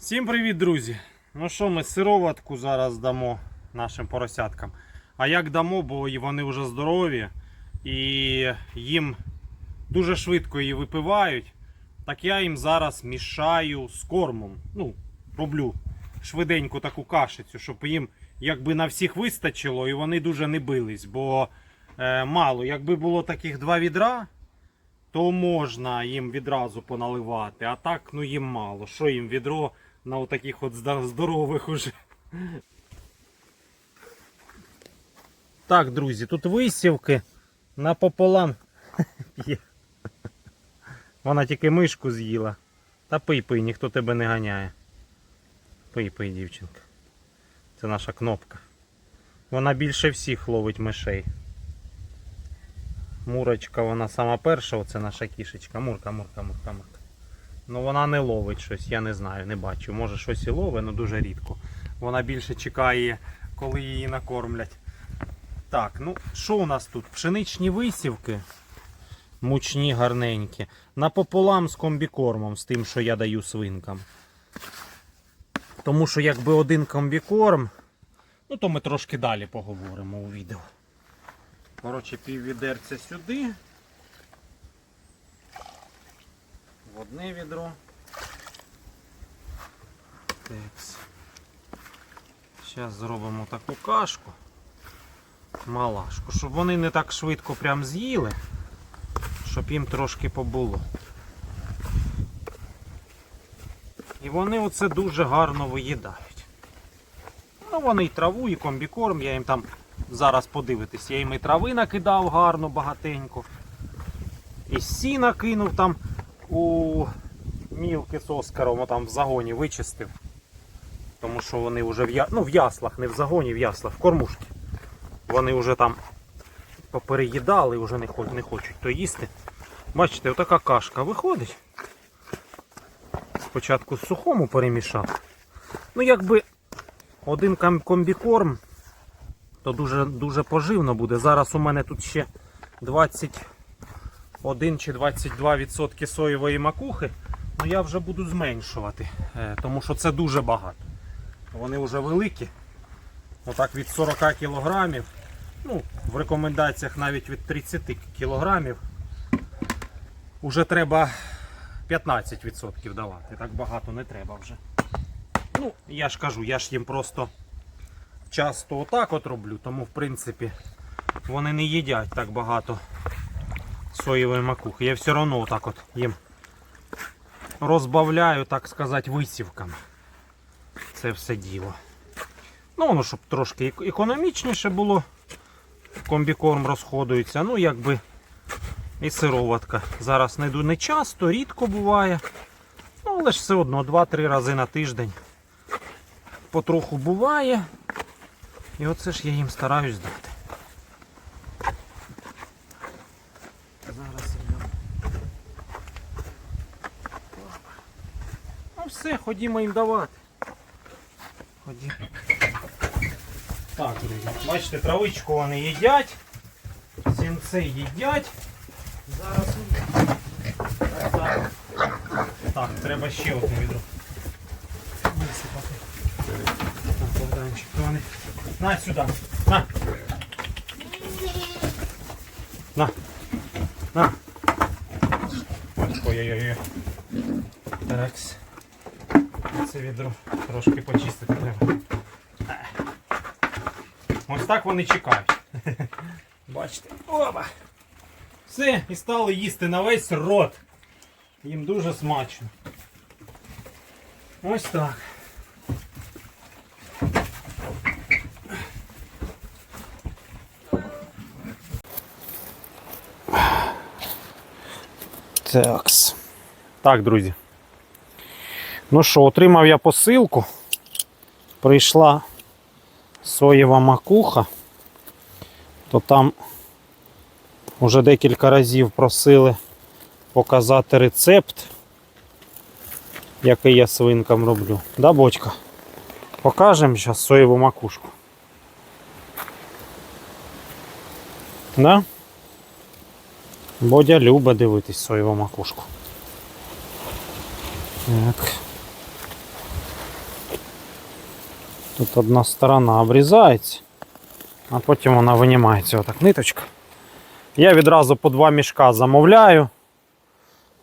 Всім привіт, друзі! Ну що, ми сироватку зараз дамо нашим поросяткам. А як дамо, бо вони вже здорові і їм дуже швидко її випивають. Так я їм зараз мішаю з кормом. Ну, роблю швиденьку таку кашицю, щоб їм якби на всіх вистачило і вони дуже не бились. Бо е, мало, якби було таких два відра, то можна їм відразу поналивати. А так ну їм мало. Що їм відро на отаких от здорових уже. Так, друзі, тут висівки напополам. Вона тільки мишку з'їла. Та пий пий, ніхто тебе не ганяє. Пий пий, дівчинка. Це наша кнопка. Вона більше всіх ловить мишей. Мурочка, вона сама перша, оце наша кішечка. Мурка, мурка, мурка, мурка. Ну вона не ловить щось, я не знаю, не бачу. Може щось і ловить, але дуже рідко. Вона більше чекає, коли її накормлять. Так, ну що у нас тут? Пшеничні висівки. Мучні, гарненькі. Напополам з комбікормом, з тим, що я даю свинкам. Тому що якби один комбікорм, ну то ми трошки далі поговоримо у відео. Коротше, піввідерця сюди. В одне відро. Текс. Зараз зробимо таку кашку. Малашку, щоб вони не так швидко прям з'їли, щоб їм трошки побуло. І вони оце дуже гарно виїдають. Ну вони і траву, і комбікорм, я їм там зараз подивитись, я їм і трави накидав гарно, багатенько. І сіна кинув там у мілки з Оскаром, там в загоні вичистив. Тому що вони вже в, я... ну, в яслах, не в загоні, в яслах, в кормушці. Вони вже там попереїдали, вже не, хо- не хочуть то їсти. Бачите, отака кашка виходить. Спочатку з сухому перемішав. Ну, якби один комбікорм, то дуже, дуже поживно буде. Зараз у мене тут ще 21 чи 22% соєвої макухи. Ну я вже буду зменшувати, е, тому що це дуже багато. Вони вже великі. Отак від 40 кілограмів. Ну, в рекомендаціях навіть від 30 кілограмів. Уже треба 15% давати. Так багато не треба вже. Ну, я ж кажу, я ж їм просто часто отак от роблю, тому в принципі вони не їдять так багато соєвої макухи. Я все одно отак от їм розбавляю, так сказати, висівками. Це все діло. Ну, воно, щоб трошки економічніше було. Комбікорм розходується. Ну, якби і сироватка. Зараз не ду- не часто, рідко буває. Ну, але ж все одно 2-3 рази на тиждень. Потроху буває. І оце ж я їм стараюсь дати. Зараз я. Ну все, ходімо їм давати. Ходімо. Так, друзі, бачите, травичку вони їдять, сінці їдять. Зараз. Так, так треба ще одне відро. На сюди. На. На. На. Ой-ой-ой. Такс. Це відро трошки почистити треба. Ось так вони чекають. Бачите? Оба! Все, і стали їсти на весь рот. Їм дуже смачно. Ось так. Такс. Так, друзі. Ну що, отримав я посилку. Прийшла соєва макуха, то там вже декілька разів просили показати рецепт, який я свинкам роблю. Да, бочка? Покажемо зараз соєву макушку. Да? Бодя любить дивитись соєву макушку. Так. Тут одна сторона обрізається, а потім вона винімається отак ниточка. Я відразу по два мішка замовляю.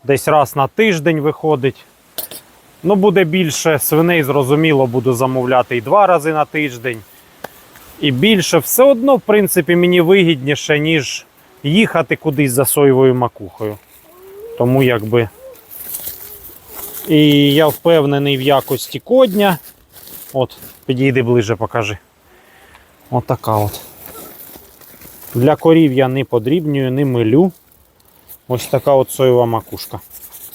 Десь раз на тиждень виходить. Ну, буде більше свиней, зрозуміло, буду замовляти і два рази на тиждень. І більше все одно, в принципі, мені вигідніше, ніж їхати кудись за соєвою макухою. Тому якби. І я впевнений в якості кодня. От, підійди ближе, покажи. Отака от. Для корів я не подрібнюю, не милю. Ось така от соєва макушка.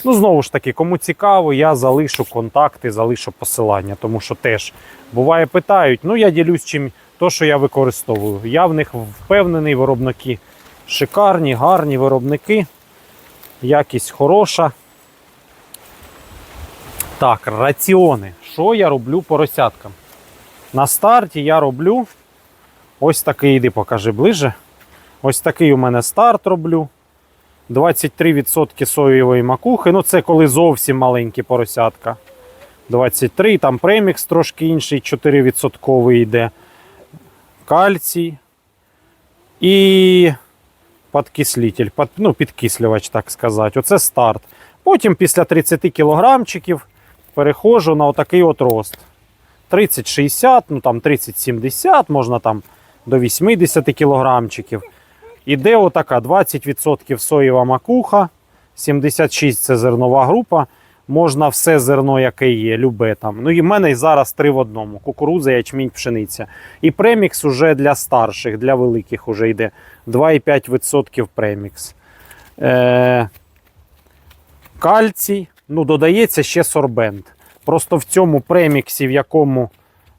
Ну, знову ж таки, кому цікаво, я залишу контакти, залишу посилання, тому що теж буває питають. Ну, я ділюсь чим то, що я використовую. Я в них впевнений, виробники шикарні, гарні виробники. Якість хороша. Так, раціони. Що я роблю поросяткам? На старті я роблю ось такий, іди покажи ближе. Ось такий у мене старт роблю. 23% соєвої макухи. Ну, це коли зовсім маленькі поросятка. 23, там премікс трошки інший, 4% йде. Кальцій. І підкислитель, під, ну, підкислювач, так сказати. Оце старт. Потім після 30 кілограмчиків переходжу на отакий от рост. 30-60, ну там 30-70, можна там до 80 кілограмчиків. Іде отака 20% соєва макуха, 76 це зернова група. Можна все зерно, яке є, любе там. Ну і в мене зараз три в одному: кукурудза, ячмінь, пшениця. І премікс уже для старших, для великих уже йде 2,5% премікс. Е, кальцій, ну, додається ще сорбент. Просто в цьому преміксі, в якому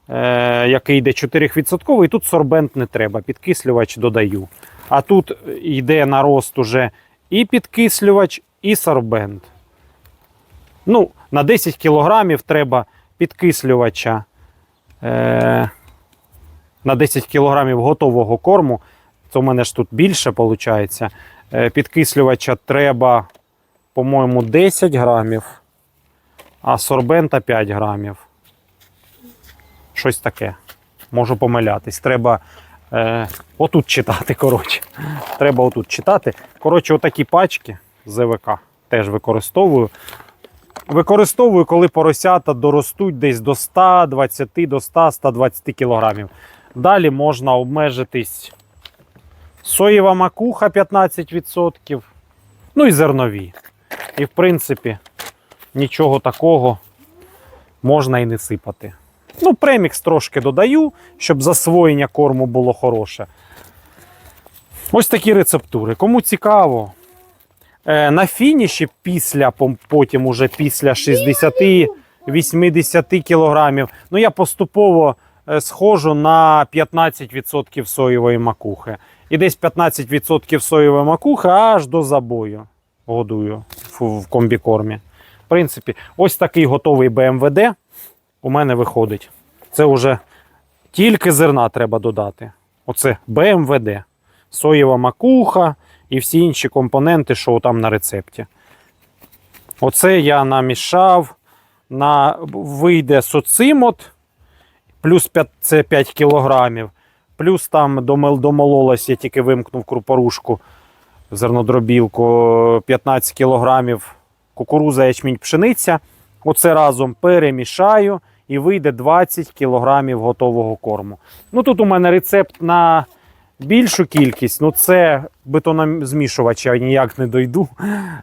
е, який йде 4%, і тут сорбент не треба, підкислювач додаю. А тут йде на рост уже і підкислювач, і сорбент. Ну, на 10 кілограмів треба підкислювача е, на 10 кілограмів готового корму. Це у мене ж тут більше виходить. Е, підкислювача треба, по-моєму, 10 грамів, а сорбента 5 грамів. Щось таке. Можу помилятись. Треба е, отут читати. коротше. Треба отут читати. Коротше, отакі пачки ЗВК теж використовую. Використовую, коли поросята доростуть десь до 120 до 100-120 кілограмів. Далі можна обмежитись соєва макуха 15%, ну і зернові. І в принципі нічого такого можна і не сипати. Ну, премікс трошки додаю, щоб засвоєння корму було хороше. Ось такі рецептури. Кому цікаво, Е, на фініші після потім уже після 60-80 кілограмів, ну я поступово е, схожу на 15% соєвої макухи. І десь 15% соєвої макухи аж до забою годую в, комбікормі. В принципі, ось такий готовий БМВД у мене виходить. Це вже тільки зерна треба додати. Оце БМВД. Соєва макуха і всі інші компоненти, що там на рецепті. Оце я намішав. На, вийде социмот, плюс 5, це 5 кілограмів. Плюс там домол- домололось, я тільки вимкнув крупорушку, зернодробілку, 15 кілограмів кукуруза, ячмінь, пшениця. Оце разом перемішаю і вийде 20 кілограмів готового корму. Ну тут у мене рецепт на більшу кількість, ну це бетономзмішувач, я ніяк не дойду.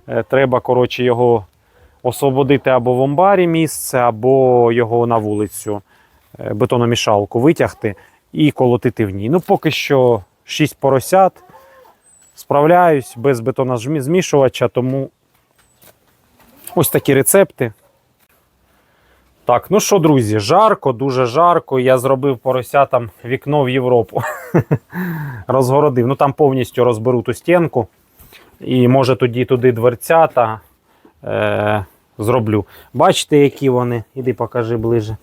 Е, Треба, коротше, його освободити або в амбарі місце, або його на вулицю, е, бетономішалку витягти і колотити в ній. Ну, поки що 6 поросят. Справляюсь без бетонозмішувача, тому ось такі рецепти. Так, ну що, друзі, жарко, дуже жарко. Я зробив поросятам вікно в Європу. Розгородив. Ну там повністю розберу ту стінку. І може тоді туди дверцята е, зроблю. Бачите, які вони? Іди покажи ближе.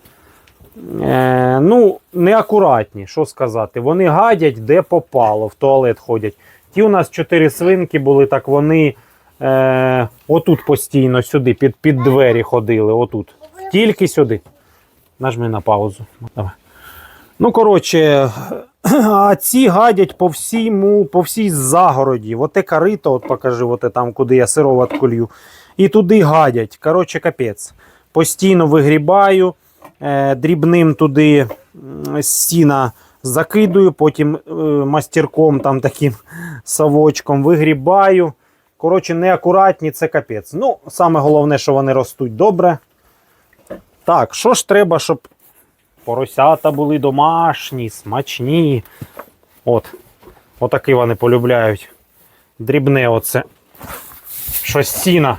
Е, ну, неакуратні, що сказати. Вони гадять, де попало, в туалет ходять. Ті у нас чотири свинки були, так вони е, отут постійно сюди, під, під двері ходили. Отут. Тільки сюди. Нажми на паузу. Давай. Ну, коротше, а ці гадять по всьому, по всій загороді. От те корито, от покажи, от там, куди я сироватку лью. І туди гадять. Коротше, капець. Постійно вигрібаю, е, дрібним туди сіна закидую, потім е, мастерком там таким совочком вигрібаю. Коротше, неакуратні, це капець. Ну, саме головне, що вони ростуть добре. Так, що ж треба, щоб поросята були домашні, смачні. От. Отакі вони полюбляють. Дрібне оце. Щось сіна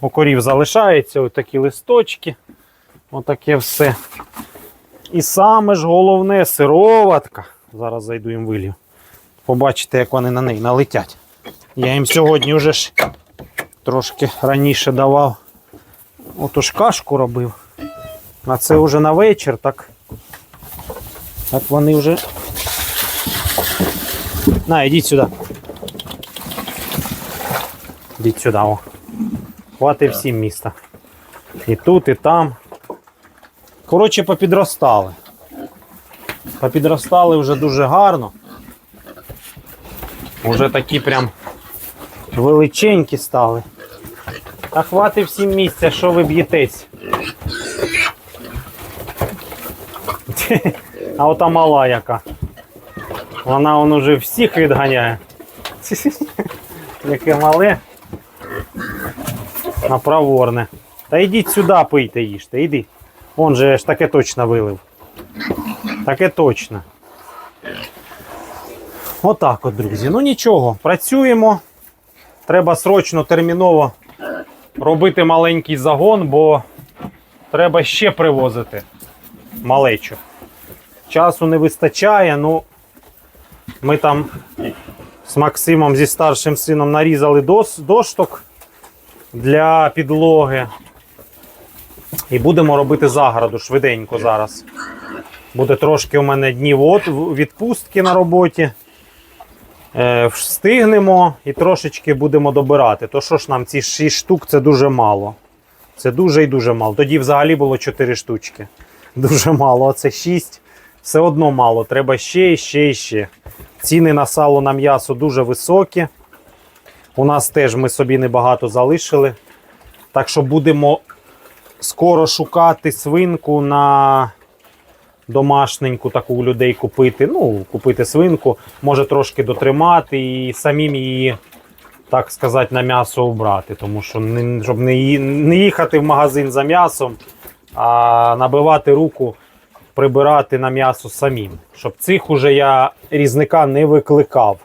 у корів залишається, ось такі листочки. Отаке все. І саме ж головне сироватка. Зараз зайду їм вилью. Побачите, як вони на неї налетять. Я їм сьогодні вже ж трошки раніше давав. Отож кашку робив. А це вже на вечір, так. Так вони вже. На, ідіть сюди. Ідіть сюди, о. Хватить всім міста. І тут, і там. Коротше, попідростали. Попідростали вже дуже гарно. Уже такі прям величенькі стали. Та хватить всім місця, що ви б'єтесь. А ота мала яка. Вона он уже всіх відганяє. Яке мале. Напроворне. Та йдіть сюди пийте їжте, йди. Он же ж таке точно вилив. Таке точно. Отак от, друзі. Ну нічого, працюємо. Треба срочно, терміново робити маленький загон, бо треба ще привозити малечу. Часу не вистачає, ну ми там з Максимом зі старшим сином нарізали дос, дошток для підлоги. І будемо робити загороду швиденько зараз. Буде трошки у мене днів відпустки на роботі. Е, встигнемо і трошечки будемо добирати. То що ж нам ці 6 штук це дуже мало. Це дуже і дуже мало. Тоді взагалі було 4 штучки. Дуже мало. Оце 6. Все одно мало. Треба ще і ще і ще. Ціни на сало на м'ясо дуже високі. У нас теж ми собі небагато залишили. Так що будемо скоро шукати свинку на домашненьку таку у людей купити. Ну, купити свинку, може трошки дотримати і самим її, так сказати, на м'ясо обрати. Тому що не, щоб не, їхати в магазин за м'ясом, а набивати руку, прибирати на м'ясо самим. Щоб цих уже я різника не викликав,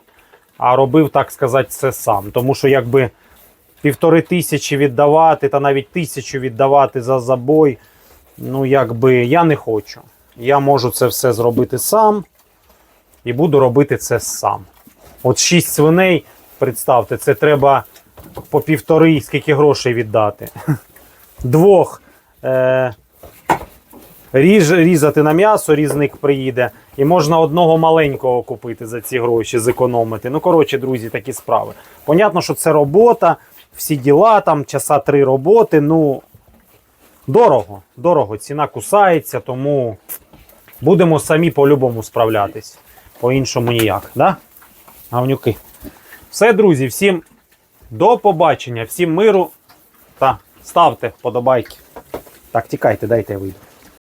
а робив, так сказати, все сам. Тому що якби півтори тисячі віддавати, та навіть тисячу віддавати за забой, ну якби я не хочу. Я можу це все зробити сам і буду робити це сам. От шість свиней, представте, це треба по півтори, скільки грошей віддати. Двох е, ріж, різати на м'ясо, різник приїде. І можна одного маленького купити за ці гроші, зекономити. Ну, коротше, друзі, такі справи. Понятно, що це робота, всі діла, там часа три роботи. Ну, дорого, дорого. Ціна кусається, тому будемо самі по-любому справлятись. По-іншому ніяк, да? Гавнюки. Все, друзі, всім до побачення, всім миру та ставте вподобайки. Так, тікайте, дайте я вийду.